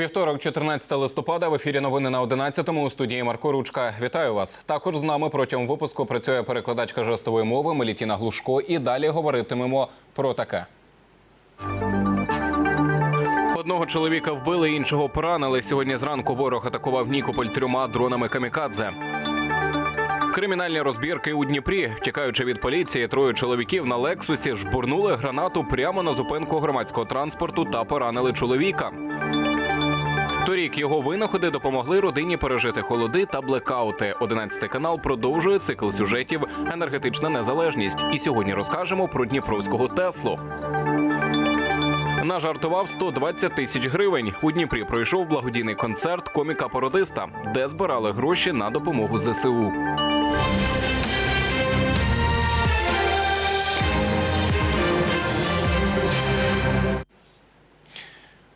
Вівторок, 14 листопада, в ефірі новини на 11-му у студії Марко Ручка. Вітаю вас. Також з нами протягом випуску працює перекладачка жестової мови Мелітіна Глушко. І далі говоритимемо про таке. Одного чоловіка вбили, іншого поранили. Сьогодні зранку ворог атакував Нікополь трьома дронами камікадзе. Кримінальні розбірки у Дніпрі, втікаючи від поліції, троє чоловіків на лексусі жбурнули гранату прямо на зупинку громадського транспорту та поранили чоловіка. Торік його винаходи допомогли родині пережити холоди та блекаути. 11 канал продовжує цикл сюжетів Енергетична незалежність. І сьогодні розкажемо про Дніпровського Теслу. Нажартував 120 тисяч гривень. У Дніпрі пройшов благодійний концерт коміка-пародиста, де збирали гроші на допомогу ЗСУ.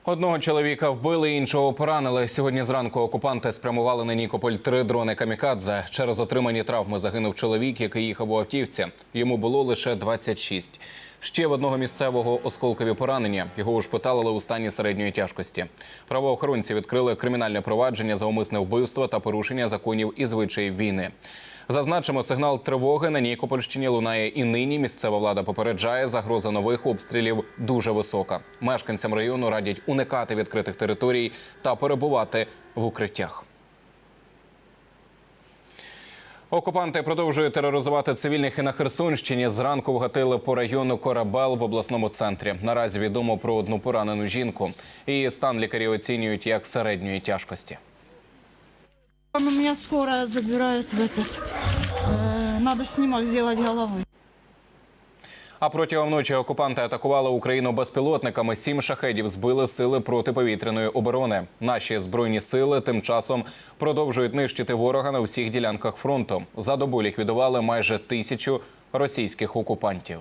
Одного чоловіка вбили, іншого поранили. Сьогодні зранку окупанти спрямували на Нікополь три дрони камікадзе. Через отримані травми загинув чоловік, який їхав у автівці. Йому було лише 26. Ще в одного місцевого осколкові поранення. Його ушпиталили у стані середньої тяжкості. Правоохоронці відкрили кримінальне провадження за умисне вбивство та порушення законів і звичаїв війни. Зазначимо, сигнал тривоги на Нікопольщині лунає і нині. Місцева влада попереджає, загроза нових обстрілів дуже висока. Мешканцям району радять уникати відкритих територій та перебувати в укриттях. Окупанти продовжують тероризувати цивільних і на Херсонщині. Зранку вгатили по району Корабел в обласному центрі. Наразі відомо про одну поранену жінку. Її стан лікарі оцінюють як середньої тяжкості. Он у меня скоро забирает в этот. э, надо снимок сделать головы. А протягом ночі окупанти атакували Україну безпілотниками. Сім шахедів збили сили протиповітряної оборони. Наші збройні сили тим часом продовжують нищити ворога на всіх ділянках фронту. За добу ліквідували майже тисячу російських окупантів.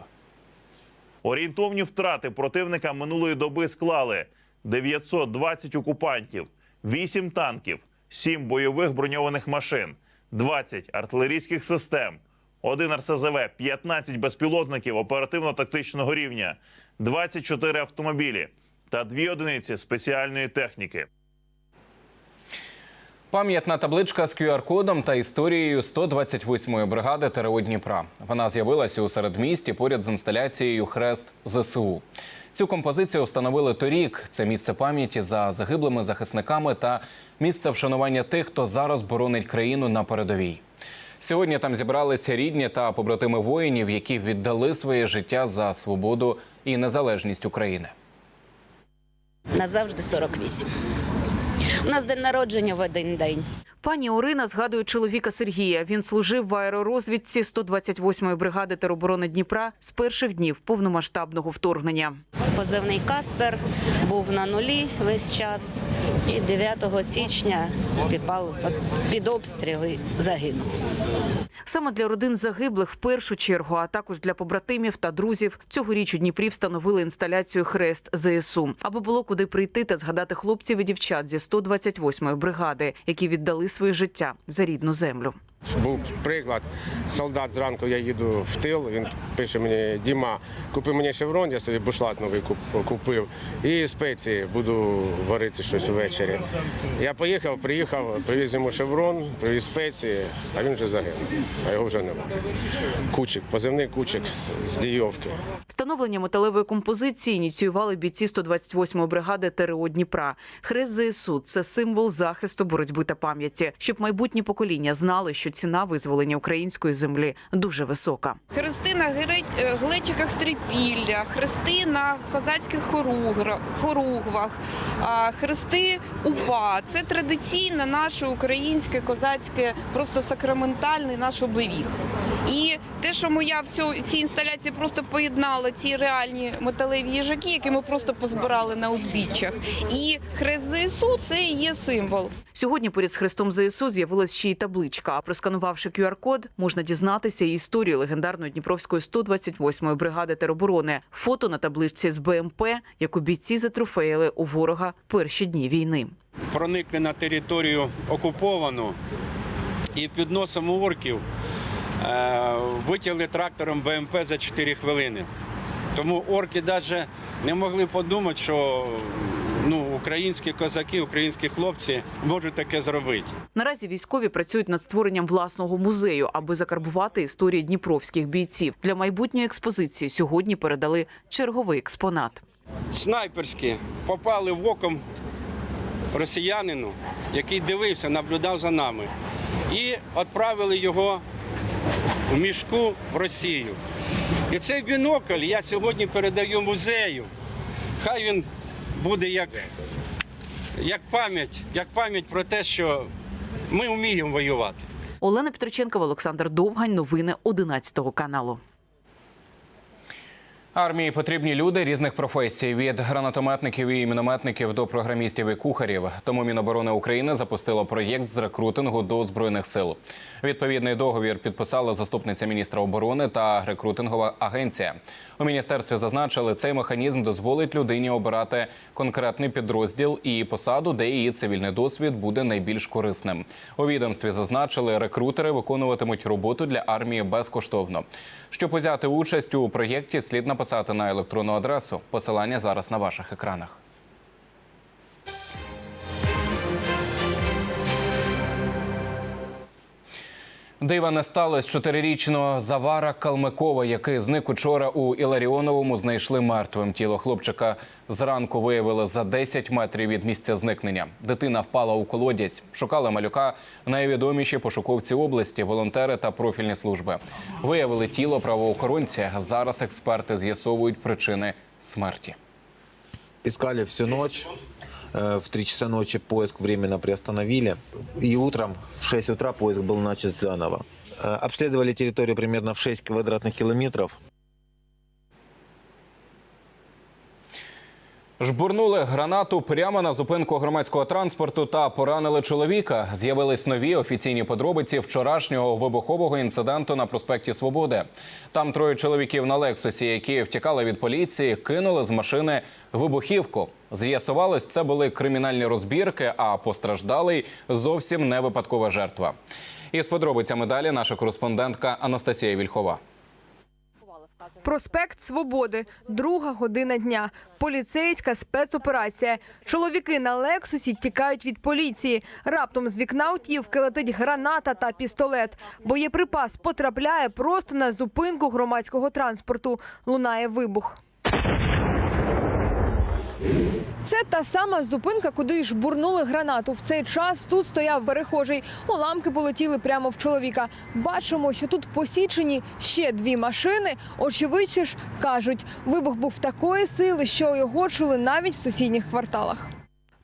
Орієнтовні втрати противника минулої доби склали 920 окупантів, 8 танків, 7 бойових броньованих машин, 20 артилерійських систем, 1 РСЗВ, 15 безпілотників оперативно-тактичного рівня, 24 автомобілі та 2 одиниці спеціальної техніки. Пам'ятна табличка з QR-кодом та історією 128-ї бригади ТРО Дніпра. Вона з'явилася у середмісті поряд з інсталяцією Хрест ЗСУ. Цю композицію встановили торік. Це місце пам'яті за загиблими захисниками та місце вшанування тих, хто зараз боронить країну на передовій. Сьогодні там зібралися рідні та побратими воїнів, які віддали своє життя за свободу і незалежність України. Назавжди 48. У нас день народження в один день. Пані Орина згадує чоловіка Сергія. Він служив в аеророзвідці 128-ї бригади тероборони Дніпра з перших днів повномасштабного вторгнення. Позивний Каспер був на нулі весь час. І 9 січня підпав під- обстріл і загинув. Саме для родин загиблих в першу чергу, а також для побратимів та друзів, цьогоріч у Дніпрі встановили інсталяцію Хрест ЗСУ, аби було куди прийти та згадати хлопців і дівчат зі 128-ї бригади, які віддали своє життя за рідну землю. Був приклад. Солдат зранку я їду в тил. Він пише мені: Діма, купи мені шеврон, я собі бушлат новий куп- купив. І спеції буду варити щось увечері. Я поїхав, приїхав, привіз йому шеврон, привіз спеції, а він вже загинув, а його вже немає. Кучик, позивний кучик з Дійовки. Встановлення металевої композиції ініціювали бійці 128-ї бригади ТРО Дніпра. Хрест ЗСУ – це символ захисту, боротьби та пам'яті, щоб майбутні покоління знали, що ціна визволення української землі дуже висока. Хрести на е, глечиках трипілля, хрести на козацьких хоругвах, хрести упа. Це традиційне наше українське козацьке, просто сакраментальний наш оберіг. І те, що моя в цю цій інсталяції просто поєднала ці реальні металеві їжаки, які ми просто позбирали на узбіччях. І хрест ЗСУ це і є символ. Сьогодні поряд з хрестом ЗСУ з'явилась ще й табличка. А просканувавши QR-код, можна дізнатися і історію легендарної Дніпровської 128-ї бригади тероборони. Фото на табличці з БМП, яку бійці затрофеїли у ворога перші дні війни. проникли на територію окуповану і під носом орків е, витягли трактором БМП за 4 хвилини. Тому орки навіть не могли подумати, що ну, українські козаки, українські хлопці можуть таке зробити. Наразі військові працюють над створенням власного музею, аби закарбувати історії дніпровських бійців. Для майбутньої експозиції сьогодні передали черговий експонат. Снайперські попали в оком росіянину, який дивився, наблюдав за нами. І відправили його в мішку в Росію. І цей бінокль я сьогодні передаю музею. Хай він буде як, як пам'ять, як пам'ять про те, що ми вміємо воювати. Олена Петриченкова, Олександр Довгань. Новини 11 каналу. Армії потрібні люди різних професій від гранатометників і мінометників до програмістів і кухарів. Тому Міноборони України запустило проєкт з рекрутингу до збройних сил. Відповідний договір підписала заступниця міністра оборони та рекрутингова агенція. У міністерстві зазначили, цей механізм дозволить людині обирати конкретний підрозділ і посаду, де її цивільний досвід буде найбільш корисним. У відомстві зазначили, рекрутери виконуватимуть роботу для армії безкоштовно. Щоб узяти участь у проєкті, слід написати на електронну адресу. Посилання зараз на ваших екранах. Дива не сталося. Чотирирічного Завара Калмикова, який зник учора у Іларіоновому, знайшли мертвим. Тіло хлопчика зранку виявили за 10 метрів від місця зникнення. Дитина впала у колодязь. Шукали малюка найвідоміші пошуковці області, волонтери та профільні служби. Виявили тіло правоохоронця. Зараз експерти з'ясовують причини смерті. Искали всю ночь. Э, В 3 часа ночи поиск временно приостановили. И утром в 6 утра поиск был начат заново. Э, Обследовали территорию примерно в 6 квадратных километров. Жбурнули гранату прямо на зупинку громадського транспорту та поранили чоловіка. З'явились нові офіційні подробиці вчорашнього вибухового інциденту на проспекті Свободи. Там троє чоловіків на лексусі, які втікали від поліції, кинули з машини вибухівку. З'ясувалось, це були кримінальні розбірки, а постраждалий зовсім не випадкова жертва. Із подробицями далі наша кореспондентка Анастасія Вільхова. Проспект Свободи, друга година дня. Поліцейська спецоперація. Чоловіки на Лексусі тікають від поліції. Раптом з вікна автівки летить граната та пістолет. Боєприпас потрапляє просто на зупинку громадського транспорту. Лунає вибух. Це та сама зупинка, куди ж бурнули гранату. В цей час тут стояв перехожий. Уламки полетіли прямо в чоловіка. Бачимо, що тут посічені ще дві машини. Очевидці ж кажуть, вибух був такої сили, що його чули навіть в сусідніх кварталах.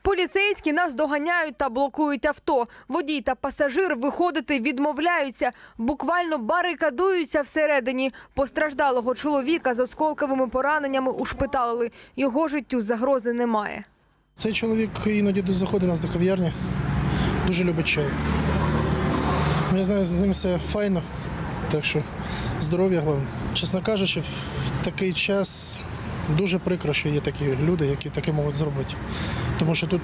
Поліцейські нас доганяють та блокують авто. Водій та пасажир виходити відмовляються, буквально барикадуються всередині. Постраждалого чоловіка з осколковими пораненнями ушпиталили. Його життю загрози немає. Цей чоловік іноді заходить у нас до кав'ярні, дуже любить чай. Я знаю, з ним все файно, так що здоров'я головне. Чесно кажучи, в такий час дуже прикро, що є такі люди, які таке можуть зробити. Тому що тут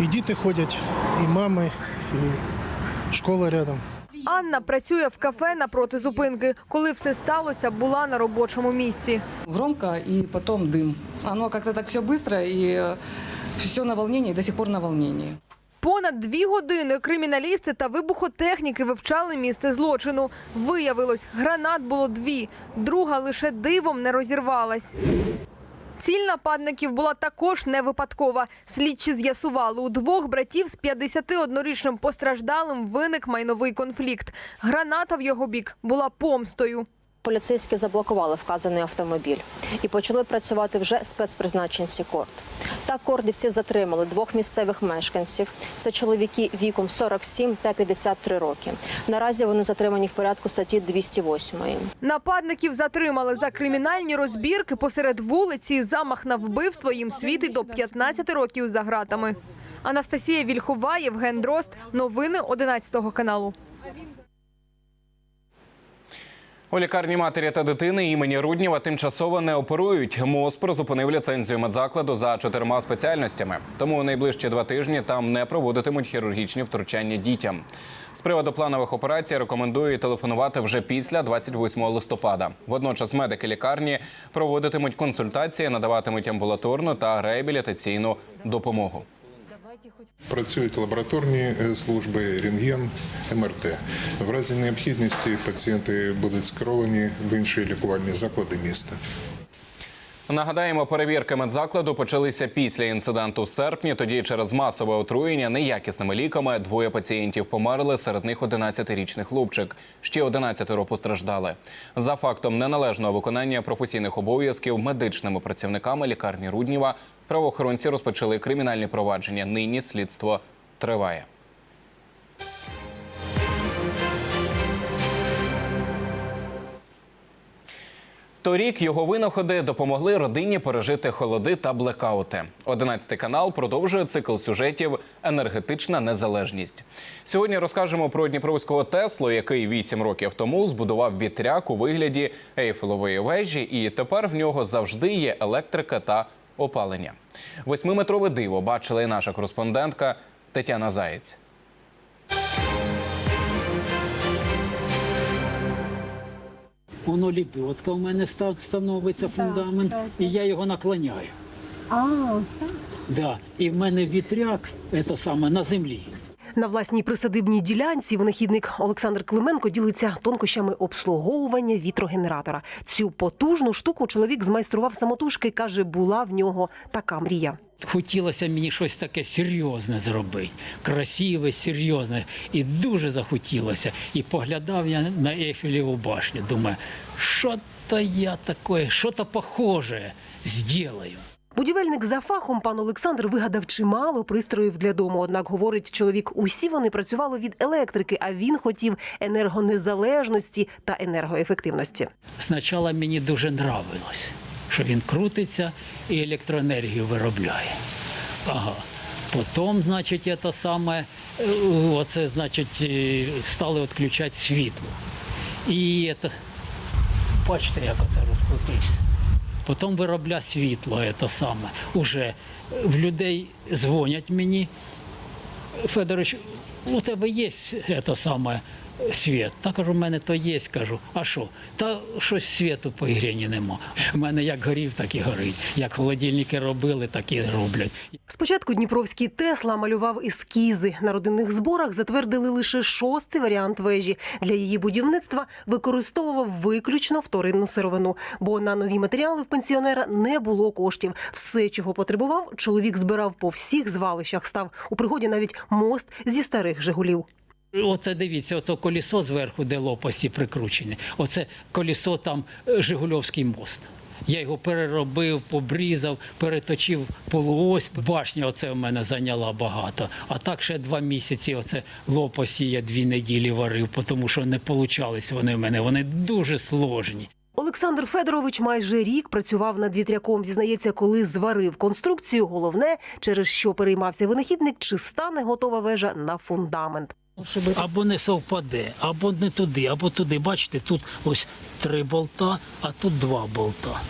і діти ходять, і мами, і школа рядом. Анна працює в кафе напроти зупинки. Коли все сталося, була на робочому місці. Громко и потом дым. Оно как-то так все быстро и все на волнении, до сих пор на волнении. Понад дві години криміналісти та вибухотехніки вивчали місце злочину. Виявилось, гранат було дві, друга лише дивом не розірвалась. Ціль нападників була також не випадкова. Слідчі з'ясували, у двох братів з 51-річним постраждалим виник майновий конфлікт. Граната в його бік була помстою. Поліцейські заблокували вказаний автомобіль і почали працювати вже спецпризначенці корд. Так кордівці затримали двох місцевих мешканців. Це чоловіки віком 47 та 53 роки. Наразі вони затримані в порядку статті 208. Нападників затримали за кримінальні розбірки посеред вулиці. Замах на вбивство їм світить до 15 років за ґратами. Анастасія Вільхова, Євген Дрозд. Новини 11 каналу. У лікарні матері та дитини імені Рудніва тимчасово не оперують. МОЗ призупинив ліцензію медзакладу за чотирма спеціальностями. Тому у найближчі два тижні там не проводитимуть хірургічні втручання дітям. З приводу планових операцій рекомендують телефонувати вже після 28 листопада. Водночас медики лікарні проводитимуть консультації, надаватимуть амбулаторну та реабілітаційну допомогу. Працюють лабораторні е, служби, рентген, МРТ. В разі необхідності пацієнти будуть скеровані в інші лікувальні заклади міста. Нагадаємо, перевірки медзакладу почалися після інциденту в серпні. Тоді через масове отруєння неякісними ліками двоє пацієнтів померли. Серед них 11-річний хлопчик. Ще 11 постраждали. За фактом неналежного виконання професійних обов'язків медичними працівниками лікарні Рудніва правоохоронці розпочали кримінальні провадження. Нині слідство триває. Торік його винаходи допомогли родині пережити холоди та блекаути. 11 канал продовжує цикл сюжетів Енергетична незалежність. Сьогодні розкажемо про дніпровського Теслу, який 8 років тому збудував вітряк у вигляді ейфелової вежі, і тепер в нього завжди є електрика та опалення. Восьмиметрове диво бачила і наша кореспондентка Тетяна Заєць. Воно ліпьотка у мене ста- становиться фундамент, і я його наклоняю. А, Да. І в мене вітряк це саме на землі. На власній присадибній ділянці винахідник Олександр Клименко ділиться тонкощами обслуговування вітрогенератора. Цю потужну штуку чоловік змайстрував самотужки. каже, була в нього така мрія. Хотілося мені щось таке серйозне зробити, красиве, серйозне. І дуже захотілося. І поглядав я на Ейфелеву башню. Думаю, що то я таке, що то похоже зроблю. Будівельник за фахом пан Олександр вигадав чимало пристроїв для дому. Однак говорить чоловік, усі вони працювали від електрики, а він хотів енергонезалежності та енергоефективності. Спочатку мені дуже нравилось, що він крутиться і електроенергію виробляє. Ага. Потім, значить, це саме, е, оце, значить, е, стали відключати світло. І це, бачите, як оце розкрутився. Потім виробляє світло, це саме. Уже в людей дзвонять мені. Федорович, у тебе є це саме світ? Та кажу, у мене то є, кажу. А що? Та щось світу по ігрені нема. У мене як горів, так і горить. Як холодильники робили, так і роблять. Спочатку Дніпровський Тесла малював ескізи. На родинних зборах затвердили лише шостий варіант вежі. Для її будівництва використовував виключно вторинну сировину, бо на нові матеріали в пенсіонера не було коштів. Все, чого потребував, чоловік збирав по всіх звалищах. Став у пригоді навіть мост зі старих Жигулів. Оце дивіться, ото колесо зверху, де лопасті прикручені. Оце колесо там е, Жигульовський мост. Я його переробив, побрізав, переточив полуось. Башня оце в мене зайняла багато. А так ще два місяці оце лопасті я дві неділі варив, тому що не получались вони в мене. Вони дуже сложні. Олександр Федорович майже рік працював над вітряком. Зізнається, коли зварив конструкцію, головне, через що переймався винахідник, чи стане готова вежа на фундамент. Або не совпаде, або не туди, або туди. Бачите, тут ось три болта, а тут два болта.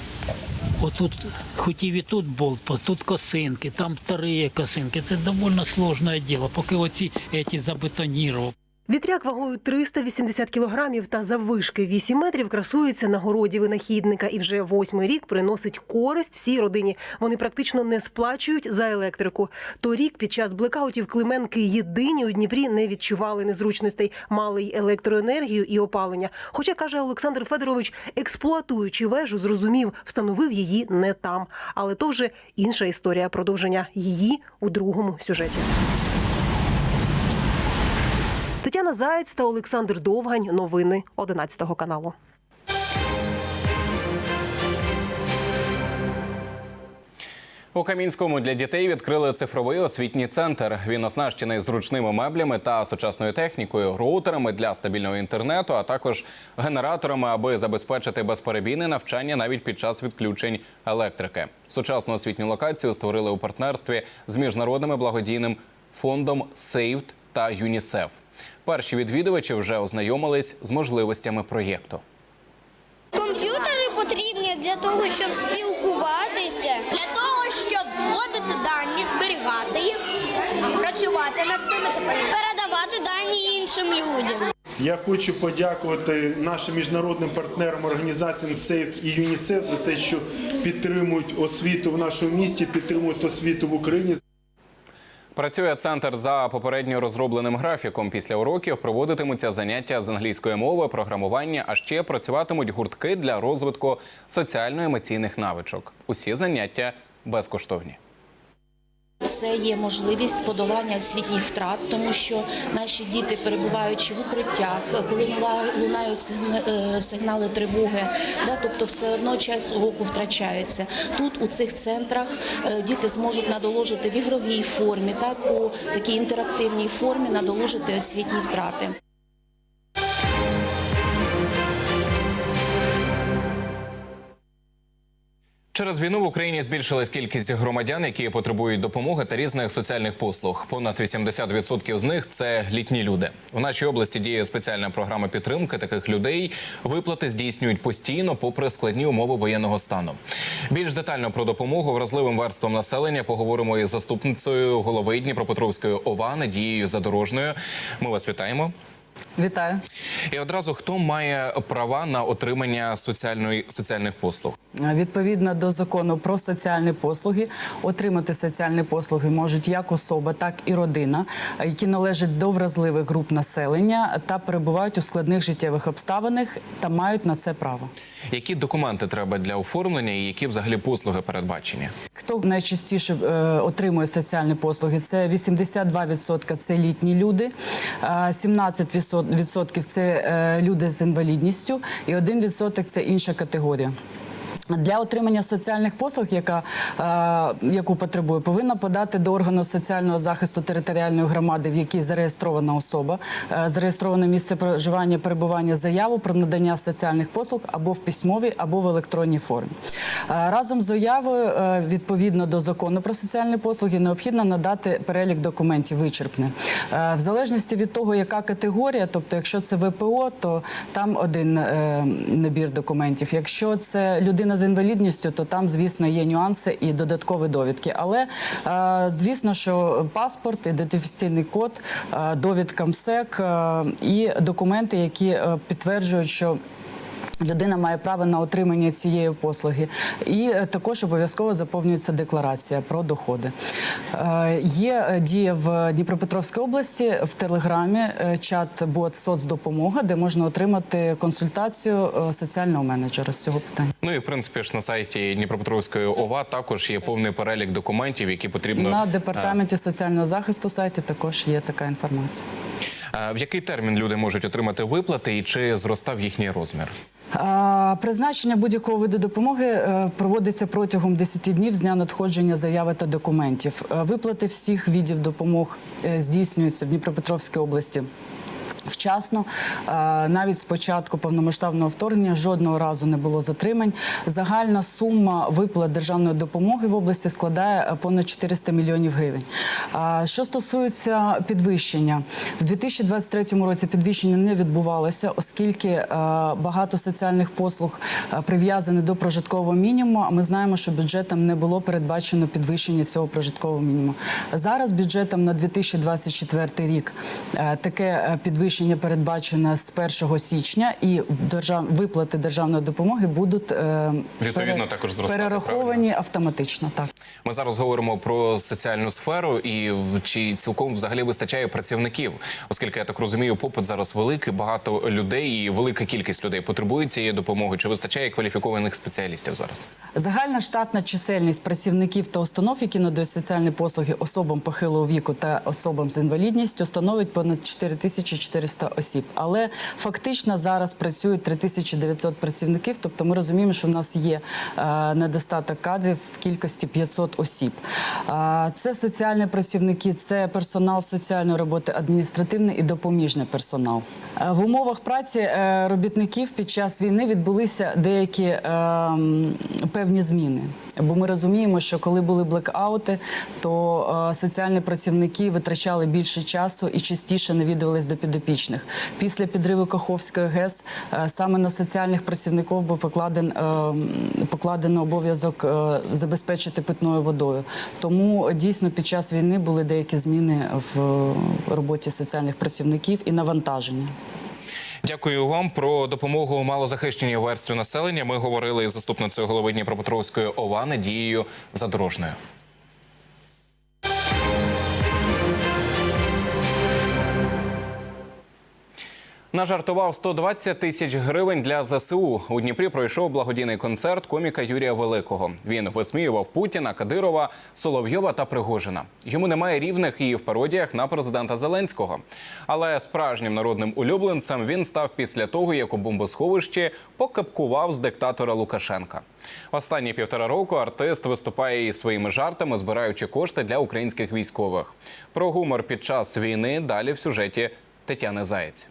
Отут хотів і тут болт, тут косинки, там три косинки. Це доволі складне діло, поки оці забетонірував. Вітряк вагою 380 кілограмів та заввишки 8 метрів красується на городі винахідника і вже восьмий рік приносить користь всій родині. Вони практично не сплачують за електрику. Торік під час блекаутів Клименки єдині у Дніпрі не відчували незручностей, мали й електроенергію і опалення. Хоча каже Олександр Федорович, експлуатуючи вежу, зрозумів, встановив її не там. Але то вже інша історія продовження її у другому сюжеті. Тетяна Заєць та Олександр Довгань. Новини 11 каналу. У Камінському для дітей відкрили цифровий освітній центр. Він оснащений зручними меблями та сучасною технікою, роутерами для стабільного інтернету, а також генераторами, аби забезпечити безперебійне навчання навіть під час відключень електрики. Сучасну освітню локацію створили у партнерстві з міжнародним благодійним фондом Saved та ЮНІСЕФ. Перші відвідувачі вже ознайомились з можливостями проєкту. Комп'ютери потрібні Для того, щоб спілкуватися. Для того, щоб вводити дані, зберігати їх, працювати над ними передавати дані іншим людям. Я хочу подякувати нашим міжнародним партнерам, організаціям СЕЙФ і ЮНІСЕФ за те, що підтримують освіту в нашому місті, підтримують освіту в Україні. Працює центр за попередньо розробленим графіком. Після уроків проводитимуться заняття з англійської мови, програмування, а ще працюватимуть гуртки для розвитку соціально-емоційних навичок. Усі заняття безкоштовні. Це є можливість подолання освітніх втрат, тому що наші діти, перебуваючи в укриттях, коли луна- лунають е, сигнали тривоги, да, тобто все одно час уроку втрачається. Тут у цих центрах е, діти зможуть надоложити в ігровій формі, так у такій інтерактивній формі надоложити освітні втрати. Через війну в Україні збільшилась кількість громадян, які потребують допомоги та різних соціальних послуг. Понад 80% з них це літні люди. У нашій області діє спеціальна програма підтримки таких людей. Виплати здійснюють постійно, попри складні умови воєнного стану. Більш детально про допомогу вразливим верствам населення поговоримо із заступницею голови Дніпропетровської ОВА Надією Задорожною. Ми вас вітаємо. Вітаю і одразу хто має права на отримання соціальної соціальних послуг відповідно до закону про соціальні послуги. Отримати соціальні послуги можуть як особа, так і родина, які належать до вразливих груп населення та перебувають у складних життєвих обставинах та мають на це право. Які документи треба для оформлення, і які взагалі послуги передбачені? Хто найчастіше е, отримує соціальні послуги? Це 82% – це літні люди, 17% 6% – це е, люди з інвалідністю, і 1% – це інша категорія. Для отримання соціальних послуг, яка, е, яку потребує, повинна подати до органу соціального захисту територіальної громади, в якій зареєстрована особа, е, зареєстроване місце проживання, перебування заяву про надання соціальних послуг або в письмовій, або в електронній формі. Е, разом з заявою, е, відповідно до закону про соціальні послуги, необхідно надати перелік документів вичерпний. Е, в залежності від того, яка категорія, тобто, якщо це ВПО, то там один е, набір документів. Якщо це людина з інвалідністю, то там, звісно, є нюанси і додаткові довідки. Але е, звісно, що паспорт, ідентифікаційний код, е, довідка МСЕК е, і документи, які підтверджують, що Людина має право на отримання цієї послуги, і е, також обов'язково заповнюється декларація про доходи. Е, Є е, дія в Дніпропетровській області в телеграмі чат-бот соцдопомога, де можна отримати консультацію соціального менеджера з цього питання. Ну і в принципі ж на сайті Дніпропетровської ОВА також є повний перелік документів, які потрібно На департаменті соціального захисту сайті також є така інформація. В який термін люди можуть отримати виплати і чи зростав їхній розмір? Призначення будь-якого виду допомоги е, проводиться протягом 10 днів з дня надходження заяви та документів. Е, Виплати всіх видів допомог е, здійснюються в Дніпропетровській області. Вчасно, Е, навіть з початку повномасштабного вторгнення жодного разу не було затримань. Загальна сума виплат державної допомоги в області складає е, понад 400 мільйонів гривень. А Що стосується підвищення, в 2023 році підвищення не відбувалося, оскільки е, багато соціальних послуг е, прив'язані до прожиткового мінімуму. А ми знаємо, що бюджетом не було передбачено підвищення цього прожиткового мінімуму. Зараз бюджетом на 2024 рік е, таке е, підвищення передбачено з 1 січня, і держав... виплати державної допомоги будуть е, Відповідно, також зростати, перераховані автоматично. Так. Ми зараз говоримо про соціальну сферу і в- чи цілком взагалі вистачає працівників, оскільки я так розумію, попит зараз великий, багато людей і велика кількість людей потребують цієї допомоги. Чи вистачає кваліфікованих спеціалістів зараз? Загальна штатна чисельність працівників та установ, які надають соціальні послуги особам похилого віку та особам з інвалідністю, становить понад 4400 осіб. Але фактично зараз працюють 3900 працівників. Тобто ми розуміємо, що в нас є е, недостаток кадрів в кількості 500 осіб. Е, це соціальні працівники, це персонал соціальної роботи, адміністративний і допоміжний персонал. Е, в умовах праці робітників під час війни відбулися деякі е, певні зміни. Бо ми розуміємо, що коли були блекаути, то е, соціальні працівники витрачали більше часу і частіше навідувались до підопічних. Після підриву Каховської ГЕС е, саме на соціальних працівників був покладен, е, покладено обов'язок забезпечити питною водою. Тому дійсно під час війни були деякі зміни в роботі соціальних працівників і навантаження. Дякую вам про допомогу малозахищеній верстві населення. Ми говорили із заступницею голови Дніпропетровської ОВА Надією Задорожною. Нажартував 120 тисяч гривень для ЗСУ. У Дніпрі пройшов благодійний концерт коміка Юрія Великого. Він висміював Путіна, Кадирова, Соловйова та Пригожина. Йому немає рівних і в пародіях на президента Зеленського. Але справжнім народним улюбленцем він став після того, як у бомбосховищі покапкував з диктатора Лукашенка. Останні півтора року артист виступає із своїми жартами, збираючи кошти для українських військових. Про гумор під час війни далі в сюжеті Тетяни Заєць.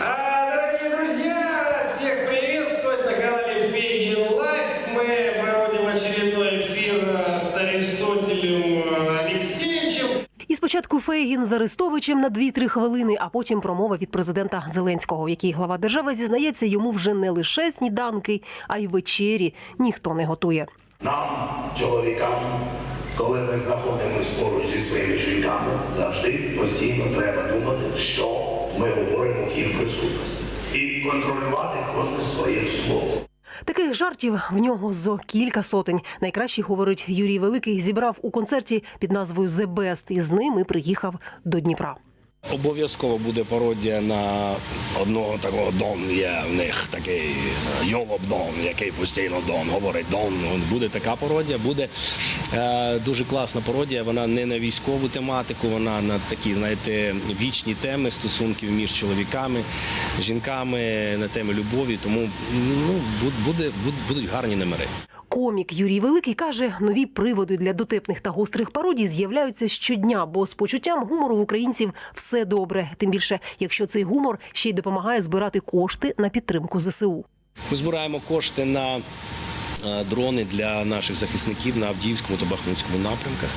А, Дорогие друзья, всех приветствовать на канале Фейгин Лайф. Мы проводим очередной эфир с Аристотелем Алексеевичем. І спочатку Фейгін з Арестовичем на 2-3 хвилини, а потім промова від президента Зеленського, в якій глава держави зізнається, йому вже не лише сніданки, а й вечері ніхто не готує. Нам, чоловікам, коли ми знаходимося поруч зі своїми жінками, завжди постійно треба думати, що ми говоримо в їх присутності, і контролювати кожне своє слово. Таких жартів в нього зо кілька сотень. Найкращі, говорить Юрій Великий. Зібрав у концерті під назвою «The Best» і з ним і приїхав до Дніпра. Обов'язково буде пародія на одного такого Дон. Є в них такий е, Йолоп Дон, який постійно Дон говорить Дон. Буде така пародія, буде е, дуже класна пародія. Вона не на військову тематику, вона на такі, знаєте, вічні теми стосунків між чоловіками, жінками, на теми любові. Тому ну буде, буде будуть гарні номери. Комік Юрій Великий каже, нові приводи для дотепних та гострих пародій з'являються щодня, бо з почуттям гумору в українців все добре. Тим більше, якщо цей гумор ще й допомагає збирати кошти на підтримку ЗСУ. Ми збираємо кошти на е, дрони для наших захисників на Авдіївському та Бахмутському напрямках.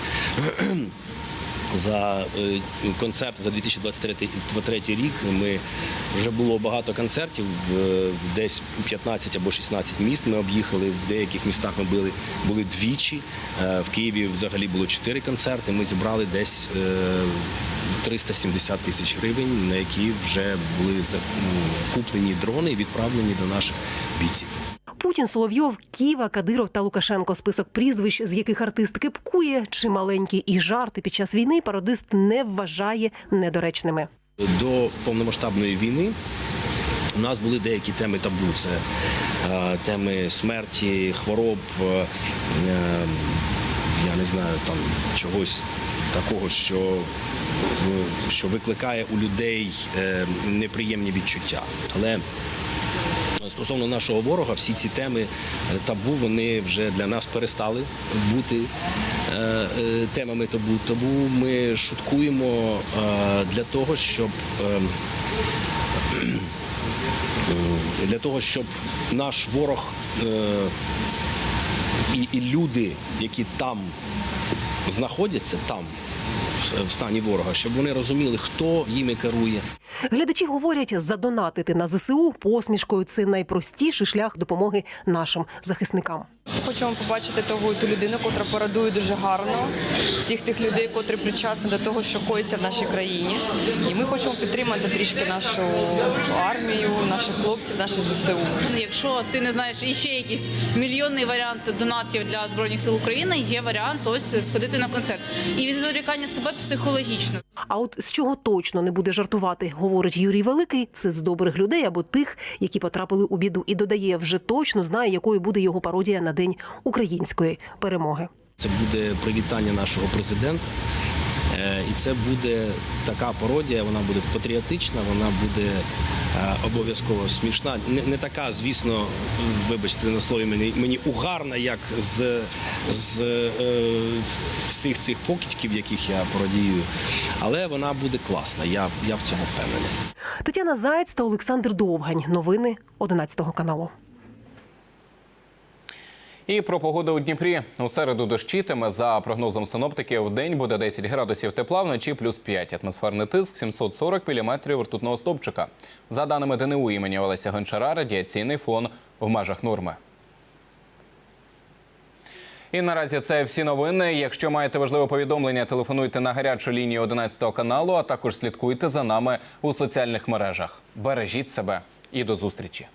За е, концерт за 2023 рік ми вже було багато концертів, е, десь 15 або 16 міст ми об'їхали. В деяких містах ми були, були двічі. Е, В Києві взагалі було 4 концерти. Ми зібрали десь е, 370 тисяч гривень, на які вже були за- куплені дрони і відправлені до наших бійців. Путін, Соловйов, Ківа, Кадиров та Лукашенко. Список прізвищ, з яких артист кипкує, чи маленькі і жарти під час війни пародист не вважає недоречними. До повномасштабної війни у нас були деякі теми табу. Це е, теми смерті, хвороб, е, е, я не знаю, там чогось такого, що, е, що викликає у людей е, неприємні відчуття. Але Стосовно нашого ворога, всі ці теми е, табу вони вже для нас перестали бути е, е, темами табу. Тому ми шуткуємо для того, щоб е, е, для того, щоб наш ворог і люди, які там знаходяться, там в- стані ворога, щоб вони розуміли, хто їми керує. Глядачі говорять, задонатити на ЗСУ посмішкою це найпростіший шлях допомоги нашим захисникам. Хочемо побачити того ту людину, котра парадує дуже гарно всіх тих людей, котрі причасні до того, що коїться в нашій країні. І ми хочемо підтримати трішки нашу армію, наших хлопців, наші ЗСУ. Якщо ти не знаєш і ще якийсь мільйонний варіант донатів для збройних сил України, є варіант ось сходити на концерт і відволікання себе психологічно. А от з чого точно не буде жартувати, говорить Юрій Великий, це з добрих людей або тих, які потрапили у біду, і додає, вже точно знає, якою буде його пародія на день української перемоги. Це буде привітання нашого президента. Е, І це буде така пародія, вона буде патріотична, вона буде е, обов'язково смішна. Не, не така, звісно, вибачте на слові мені, мені угарна, як з, з е, всіх цих покидьків, яких я пародію. Але вона буде класна. Я, я в цьому впевнений. Тетяна Заєць та Олександр Довгань. Новини 11 каналу. І про погоду у Дніпрі у середу дощитиме. За прогнозом синоптиків, день буде 10 градусів тепла, вночі плюс 5. Атмосферний тиск 740 міліметрів ртутного стовпчика. За даними ДНУ імені Олеся Гончара, радіаційний фон в межах норми. І наразі це всі новини. Якщо маєте важливе повідомлення, телефонуйте на гарячу лінію 11 каналу, а також слідкуйте за нами у соціальних мережах. Бережіть себе і до зустрічі.